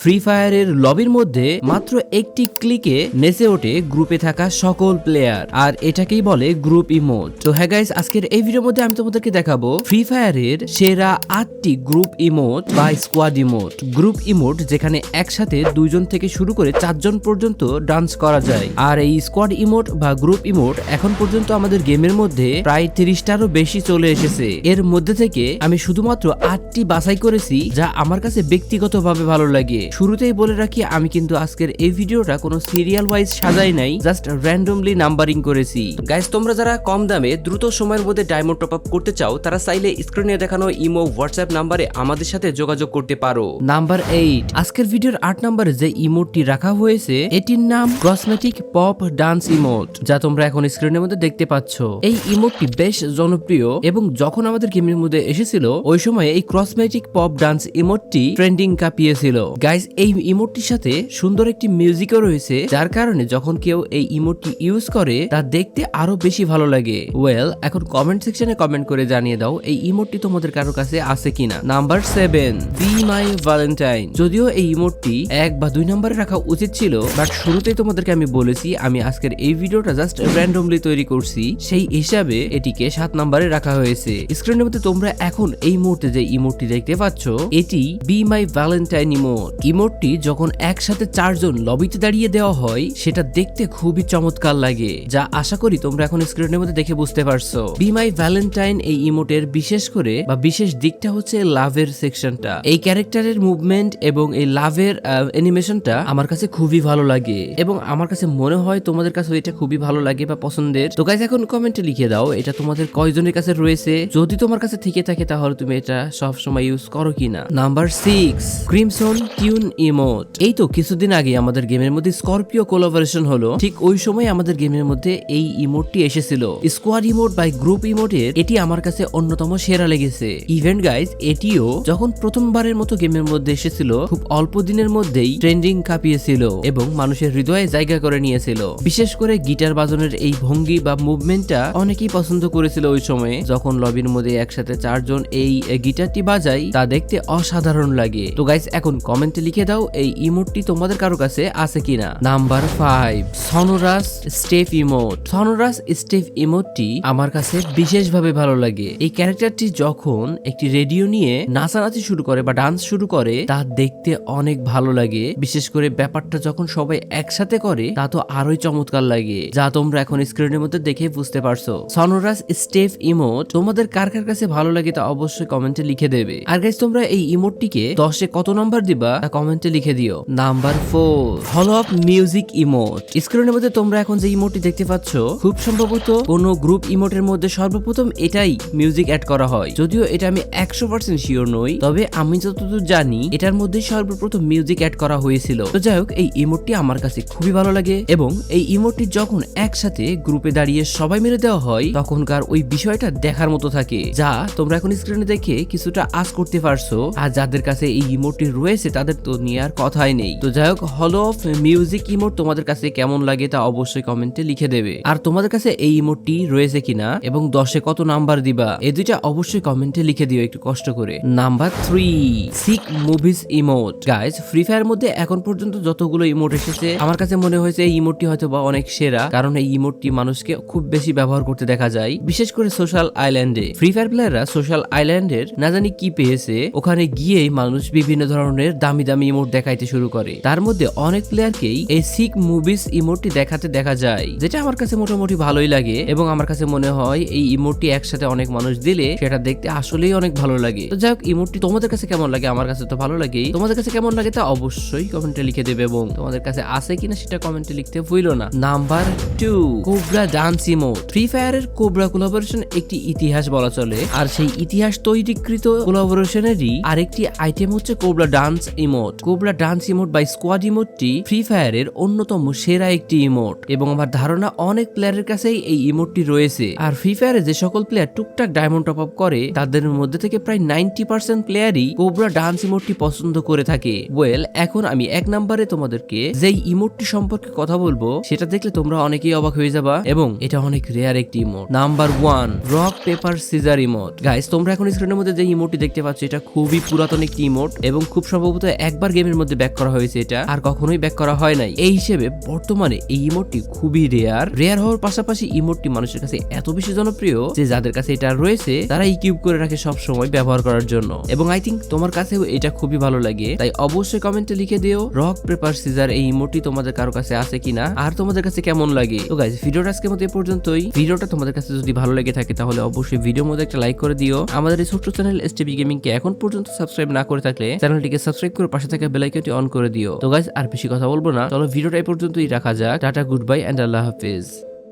Free ফায়ারের লবির মধ্যে মাত্র একটি ক্লিকে নেচে ওঠে গ্রুপে থাকা সকল প্লেয়ার আর এটাকেই বলে গ্রুপ ইমোট তো হ্যাঁ গাইস আজকের এই ভিডিওর মধ্যে আমি তোমাদেরকে দেখাবো ফ্রি ফায়ারের সেরা আটটি গ্রুপ ইমোট বা স্কোয়াড ইমোট গ্রুপ ইমোট যেখানে একসাথে দুইজন থেকে শুরু করে চারজন পর্যন্ত ডান্স করা যায়। আর এই স্কোয়াড ইমোট বা গ্রুপ ইমোট এখন পর্যন্ত আমাদের গেমের মধ্যে প্রায় তিরিশটারও বেশি চলে এসেছে। এর মধ্যে থেকে আমি শুধুমাত্র আটটি বাছাই করেছি যা আমার কাছে ব্যক্তিগতভাবে ভালো লাগে। শুরুতেই বলে রাখি, আমি কিন্তু আজকের এই ভিডিওটা কোনো সিরিয়াল ওয়াইজ সাজাই নাই জাস্ট র্যান্ডমলি নাম্বারিং করেছি। গাইস তোমরা যারা কম দামে দ্রুত সময়ের মধ্যে ডায়মন্ড টপ আপ করতে চাও, তারা চাইলে স্ক্রিনে দেখানো ইমো হোয়াটসঅ্যাপ নাম্বারে আমাদের সাথে যোগাযোগ করতে পারো। নাম্বার এইট আজকের ভিডিওর আট নাম্বারে যে ইমোটটি রাখা হয়েছে, এটির নাম কসমেটিক পপ ডান্স ইমোট যা তোমরা এখন স্ক্রিনের মধ্যে দেখতে পাচ্ছ। এই ইমোটটি বেশ জনপ্রিয় এবং যখন আমাদের গেমের মধ্যে এসেছিল, ওই সময় এই ক্রসমেটিক পপ ডান্স ইমোটটি ট্রেন্ডিং কাঁপিয়েছিল। গাইস এই ইমোটটির সাথে সুন্দর একটি মিউজিকও রয়েছে, যার কারণে যখন কেউ এই ইমোটটি ইউজ করে, তা দেখতে আরও বেশি ভালো লাগে। ওয়েল এখন কমেন্ট সেকশনে কমেন্ট করে জানিয়ে দাও, এই ইমোটটি তোমাদের কারও কাছে আছে কিনা? Number seven be my Valentine যদিও এই ইমোটটি এক বা দুই নম্বরে রাখা উচিত ছিল বাট শুরুতেই তোমাদেরকে আমি বলেছি, আমি আজকের এই ভিডিওটা জাস্ট র্যান্ডমলি তৈরি করছি। সেই হিসাবে এটিকে সাত নম্বরে রাখা হয়েছে। স্ক্রিনের মধ্যে তোমরা এখন এই মুহূর্তে যে ইমোটটি দেখতে পাচ্ছ, এটি বি মাই ভ্যালেন্টাইন ইমোট ইমোটটি যখন একসাথে চারজন লবিতে দাঁড়িয়ে দেওয়া হয়, সেটা দেখতে খুবই চমৎকার লাগে, যা আশা করি তোমরা এখন স্ক্রিনের মধ্যে দেখে বুঝতে পারছ। বি মাই ভ্যালেন্টাইন এই ইমোটের বিশেষ করে বা বিশেষ দিকটা হচ্ছে লাভের সেকশনটা। এই ক্যারেক্টারের মুভমেন্ট এবং এই লাভের অ্যানিমেশনটা আমার কাছে খুবই ভালো লাগে এবং আমার কাছে মনে হয় তোমাদের কাছে এটা খুবই ভালো লাগে বা পছন্দের। তো গাইজ এখন কমেন্টে লিখে দাও, এটা তোমাদের কয়জনের কাছে রয়েছে? যদি তোমার কাছে থেকে থাকে, তাহলে তুমি এটা সব সময় ইউজ করো কিনা? Number six crimson tune emote এই তো কিছুদিন আগে আমাদের গেমের মধ্যে স্করপিও কোলাবোরেশন হলো। ঠিক ওই সময় আমাদের গেমের মধ্যে এই ইমোটটি এসেছিল। স্কোয়াড ইমোট বাই গ্রুপ ইমোটের এটি আমার কাছে অন্যতম সেরা লেগেছে। ইভেন্ট গাইজ এটিও যখন প্রথমবারের মতো গেমের মধ্যে এসেছিল, খুব অল্প দিনের মধ্যেই ট্রেন্ডিং কাঁপিয়েছিল এবং মানুষের হৃদয়ে জায়গা করে নিয়েছিল। বিশেষ করে গিটার বাজনের এই ভঙ্গি বা মুভমেন্টটা অনেকেই পছন্দ করেছিল ওই সময়ে। যখন লবির মধ্যে একসাথে চারজন এই গিটারটি বাজায়, তা দেখতে অসাধারণ লাগে। তো গাইজ এখন কমেন্টে লিখে দাও এই ইমোটটি তোমাদের কারও কাছে আছে কিনা? Number five sonorous step emote sonorous step ইমোটটি আমার কাছে বিশেষভাবে ভালো লাগে। এই ক্যারেক্টারটি যখন একটি রেডিও নিয়ে নাচানাচি শুরু করে বা ডান্স শুরু করে, তা দেখতে অনেক ভালো লাগে। বিশেষ করে ব্যাপারটা যখন সবাই একসাথে করে, তা তো আরোই চমৎকার লাগে, যা তোমরা এখন স্ক্রিনের মধ্যে দেখে বুঝতে পারছ। সনোরাস স্টেফ ইমোট তোমাদের কার কার কাছে ভালো লাগে তা অবশ্যই কমেন্টে লিখে দেবে। আর গাইজ তোমরা এই ইমোটটিকে দশে কত নাম্বার দিবা তা কমেন্টে লিখে দিও। Number four hall of music emote স্ক্রিনের মধ্যে তোমরা এখন যে ইমোটটি দেখতে পাচ্ছ, খুব সম্ভবত কোনো গ্রুপ ইমোটের মধ্যে সর্বপ্রথম এটাই মিউজিক অ্যাড করা হয়। যদিও এটা আমি একশো পার্সেন্ট শিওর নই, তবে আমি যতদূর জানি, এটার মধ্যে সর্বপ্রথম মিউজিক অ্যাড করা হয়েছিল। তো যাই হোক, এই ইমোটটি আমার কাছে খুবই ভালো লাগে এবং এই ইমোটটি যখন একসাথে গ্রুপে দাঁড়িয়ে সবাই মেরে দেওয়া হয়, তখনকার ওই বিষয়টা দেখার মতো থাকে, যা তোমরা এখন স্ক্রিনে দেখে কিছুটা আশ করতে পারছ। আর যাদের কাছে এই ইমোটটি রয়েছে, তাদের তো নিয়ে আর কথাই নেই। তো যাই হোক হল অফ মিউজিক ইমোট তোমাদের কাছে কেমন লাগে তা অবশ্যই কমেন্টে লিখে দেবে। আর তোমাদের কাছে এই ইমোটটি রয়েছে কিনা এবং দশে কত নাম্বার দিবা এই দুইটা অবশ্যই কমেন্টে লিখে দিও একটু কষ্ট করে। Number three sick moves emote guys free fire মধ্যে এখন পর্যন্ত যতগুলো ইমোট এসেছে, আমার কাছে মনে হয়েছে এই ইমোটটি হয়তো বা অনেক সেরা, কারণ এই ইমোটটি মানুষকে খুব বেশি ব্যবহার করতে দেখা যায়, বিশেষ করে সোশ্যাল আইল্যান্ডে ফ্রি ফায়ার প্লেয়াররা সোশ্যাল আইল্যান্ডের না জানি কি পেয়েছে, ওখানে গিয়েই মানুষ বিভিন্ন ধরনের দামি দামি ইমোট দেখাইতে শুরু করে। তার মধ্যে অনেক প্লেয়ারকেই এই সিক মুভিজ ইমোটটি দেখাতে দেখা যায়, যেটা আমার কাছে মোটামুটি ভালোই লাগে এবং আমার কাছে মনে হয় এই ইমোটটি একসাথে অনেক মানুষ দিলে সেটা দেখতে আসলেই অনেক ভালো লাগে। তো যাই হোক, ইমোটটি তোমাদের কাছে কেমন লাগে? আমার কাছে তো ভালো লাগেই। তোমাদের কাছে কেমন লাগে তা অবশ্যই কমেন্টে লিখে দেবে এবং তোমাদের কাছে আছে কিনা সেটা কমেন্টে লিখতে ভুলো না। Number two cobra dance emote free ফায়ারের কোবরা কোলাবোরেশন একটি ইতিহাস বলা চলে, আর সেই ইতিহাস তৈরিকৃত কোলাবোরেশনেরই আরেকটি আইটেম হচ্ছে cobra dance emote cobra dance emote by squad ইমোটটি free ফায়ারের অন্যতম সেরা একটি ইমোট এবং আমার ধারণা অনেক প্লেয়ারের কাছেই এই ইমোটটি রয়েছে। আর ফ্রি ফায়ারে যে সকল প্লেয়ার টুকটাক ডায়মন্ড টপ আপ করে, তাদের মধ্যে থেকে প্রায় নাইনটি পার্সেন্ট প্লেয়ারই কোবরা ডান্স ইমোটটি পছন্দ করে থাকে। ওয়েল এখন আমি এক নম্বরে তোমাদেরকে যেই ইমোটটি সম্পর্কে কথা বলব, সেটা দেখলে তোমরা অনেকেই অবাক হয়ে যাবা এবং এটা অনেক রেয়ার একটি emote number one rock paper scissor emote guys তোমরা এখন স্ক্রিনের মধ্যে যে ইমোটটি দেখতে পাচ্ছ, এটা খুবই পুরাতন একটি ইমোট এবং খুব সম্ভবত একবার গেমের মধ্যে ব্যাক করা হয়েছে এটা, আর কখনোই ব্যাক করা হয় নাই। এই হিসেবে বর্তমানে এই ইমোটটি খুবই রেয়ার রেয়ার হওয়ার পাশাপাশি ইমোটটি মানুষের কাছে এত বেশি জনপ্রিয় যে যাদের কাছে এটা রয়েছে তারা এই কিউব করে রাখে সব সময় ব্যবহার করার জন্য। এবং আই থিঙ্ক তোমার কাছেও এটা খুবই ভালো লাগে। তাই অবশ্যই কমেন্টে লিখে দিও রক পেপার সিজার এই ইমোটটি তোমাদের কারও কাছে আছে কিনা, আর তোমাদের কাছে কেমন লাগে। তো গাইজ ভিডিওটা আজকের মধ্যে এ পর্যন্তই। ভিডিওটা তোমাদের কাছে যদি ভালো লেগে থাকে, তাহলে অবশ্যই ভিডিওর মধ্যে একটা লাইক করে দিও। আমাদের এই ছোট্ট চ্যানেল এসটিভি গেমিং কে এখন পর্যন্ত সাবস্ক্রাইব না করে থাকলে চ্যানেলটিকে সাবস্ক্রাইব করে পাশে থাকা বেল আইকনটি অন করে দিও। তো গাইজ আর বেশি কথা বলব না। চলো ভিডিওটা এই পর্যন্তই রাখা যাক। টাটা গুড বাই এন্ড আল্লাহ হাফিজ।